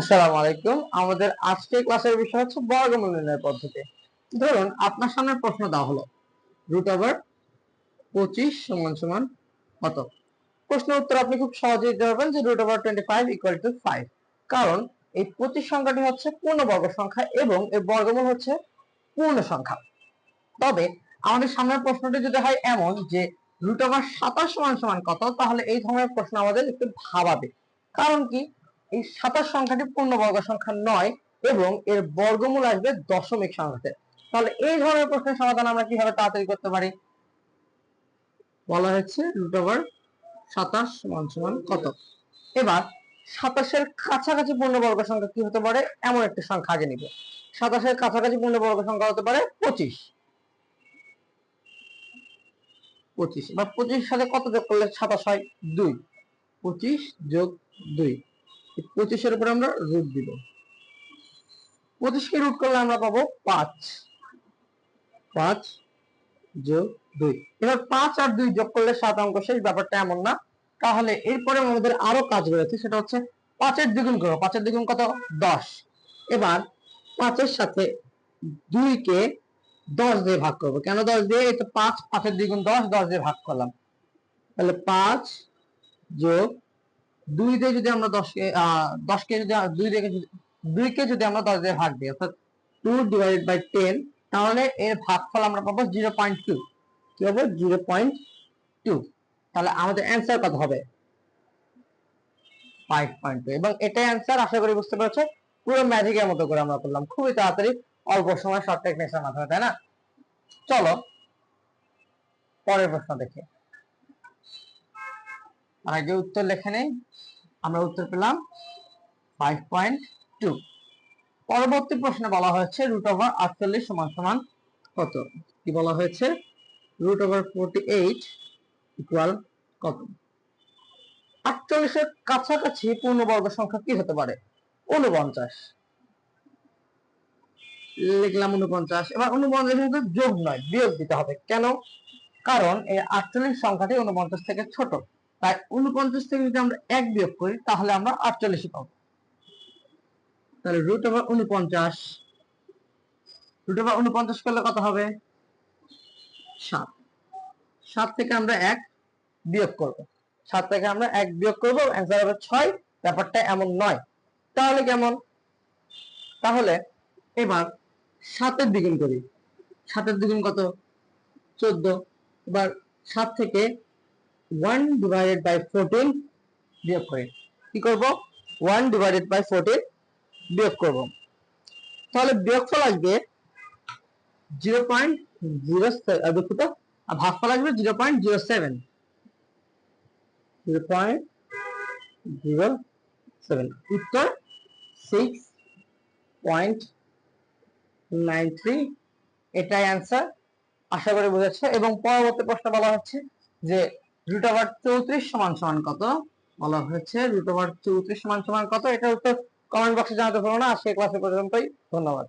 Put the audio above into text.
আসসালামু আলাইকুম। আমাদের আজকের ক্লাসের বিষয় হচ্ছে বর্গমূল নির্ণয় পদ্ধতি। ধরুন, আপনার সামনে প্রশ্ন দেওয়া হলো রুট ওভার পঁচিশ সমান সমান কত? প্রশ্নের উত্তর আপনি খুব সহজেই দিতে পারবেন যে root over twenty five equal to five কারণ এই পঁচিশ সংখ্যাটি হচ্ছে পূর্ণবর্গ সংখ্যা এবং এর বর্গমূল হচ্ছে পূর্ণ সংখ্যা। তবে আমাদের সামনের প্রশ্নটি যদি হয় এমন যে রুট ওভার সাতাশ সমান সমান কত, তাহলে এই ধরনের প্রশ্ন আমাদের একটু ভাবাবে। কারণ কি? এই সাতাশ সংখ্যাটি পূর্ণবর্গ সংখ্যা নয় এবং এর বর্গমূল আসবে দশমিক সংখ্যাতে। তাহলে এই ধরনের প্রশ্নের সমাধান আমরা কীভাবে তাড়াতাড়ি করতে পারি? বলা হয়েছে রুট ওভার সাতাশ সমান কত? এবার সাতাশের কাছাকাছি পূর্ণবর্গ সংখ্যা কি হতে পারে? এমন একটি সংখ্যা আগে নিব। সাতাশের কাছাকাছি পূর্ণবর্গ সংখ্যা হতে পারে পঁচিশ। পঁচিশ। বা পঁচিশ সাথে কত যোগ করলে সাতাশ হয়? দুই। পঁচিশ যোগ দুই। পঁচিশের উপরে আমরা রুট দিব। পঁচিশকে রুট করলে আমরা পাবো পাঁচ। পাঁচ যোগ দুই। এবার পাঁচ আর দুই যোগ করলে সাত অঙ্ক শেষ, ব্যাপারটা এমন না। তাহলে এরপরে আমাদের আরও কাজ রয়েছে, সেটা হচ্ছে পাঁচের দ্বিগুণ করব পাঁচের দ্বিগুণ কত? দশ। এবার পাঁচের সাথে দুইকে দশ দিয়ে ভাগ করব। কেন দশ দিয়ে? এই তো পাঁচ, পাঁচের দ্বিগুণ দশ দশ দিয়ে ভাগ করলাম। তাহলে পাঁচ যোগ দুই দিয়ে যদি আমরা দশকে দশকে যদি, দুই যদি আমরা দশ দিয়ে ভাগ দিই, অর্থাৎ টু ডিভাইডেড বাই টেন তাহলে এর ভাগফল আমরা পাবো জিরো পয়েন্ট টু কি হবে জিরো পয়েন্ট টু তাহলে আমাদের অ্যান্সার কত হবে? ফাইভ পয়েন্ট টু এবং এটাই অ্যান্সার আশা করি বুঝতে পেরেছ, পুরো ম্যাজিকের মতো করে আমরা করলাম। খুবই তাড়াতাড়ি অল্প সময় শর্ট টেকনিক্সের মাধ্যমে, তাই না? চলো, পরের প্রশ্ন দেখি। আর আগে উত্তর লেখে নেই। আমরা উত্তর পেলাম ফাইভ পয়েন্ট টু পরবর্তী প্রশ্নে বলা হয়েছে রুট ওভার আটচল্লিশ সমান সমান কত? কি বলা হয়েছে? Root over forty eight equal কত? আটচল্লিশের কাছাকাছি পূর্ণবর্গ সংখ্যা কি হতে পারে? উনপঞ্চাশ লিখলাম উনপঞ্চাশ এবার উনপঞ্চাশ কিন্তু যোগ নয়, বিয়োগ দিতে হবে। কেন? কারণ এই আটচল্লিশ সংখ্যাটি উনপঞ্চাশ থেকে ছোট। তাই উনপঞ্চাশ থেকে যদি আমরা এক বিয়োগ করি, তাহলে আমরা আটচল্লিশই পাবো। তাহলে রুট ওভার উনপঞ্চাশ রুট ওভার উনপঞ্চাশ করলে কত হবে? সাত। সাত থেকে আমরা এক বিয়োগ করব। সাত থেকে আমরা এক বিয়োগ করব অ্যান্সার হবে ছয়, ব্যাপারটা এমন নয়। তাহলে কেমন? তাহলে এবার সাতের দ্বিগুণ করি। সাতের দ্বিগুণ কত? চোদ্দ। এবার সাত থেকে ওয়ান ডিভাইডেড বাই ফোরটিন বিয়োগ করি। কি করব? ওয়ান ডিভাইডেড বাই ফোরটিন বিয়োগ করব। তাহলে বিয়োগফল আসবে জিরো পয়েন্ট জিরো দুঃখিত ভাগফল আসবে zero point zero seven zero point zero seven উত্তর সিক্স পয়েন্ট নাইন থ্রি এটাই অ্যান্সার আশা করি বুঝেছে। এবং পরবর্তী প্রশ্ন বলা হচ্ছে যে রুট ওভার চৌত্রিশ সমান সমান কত? বলা হয়েছে রুট ওভার চৌত্রিশ সমান সমান কত? এটার উত্তর কমেন্ট বক্সে জানাতে পারো না। আজকে ক্লাসে পর্যন্তই। ধন্যবাদ।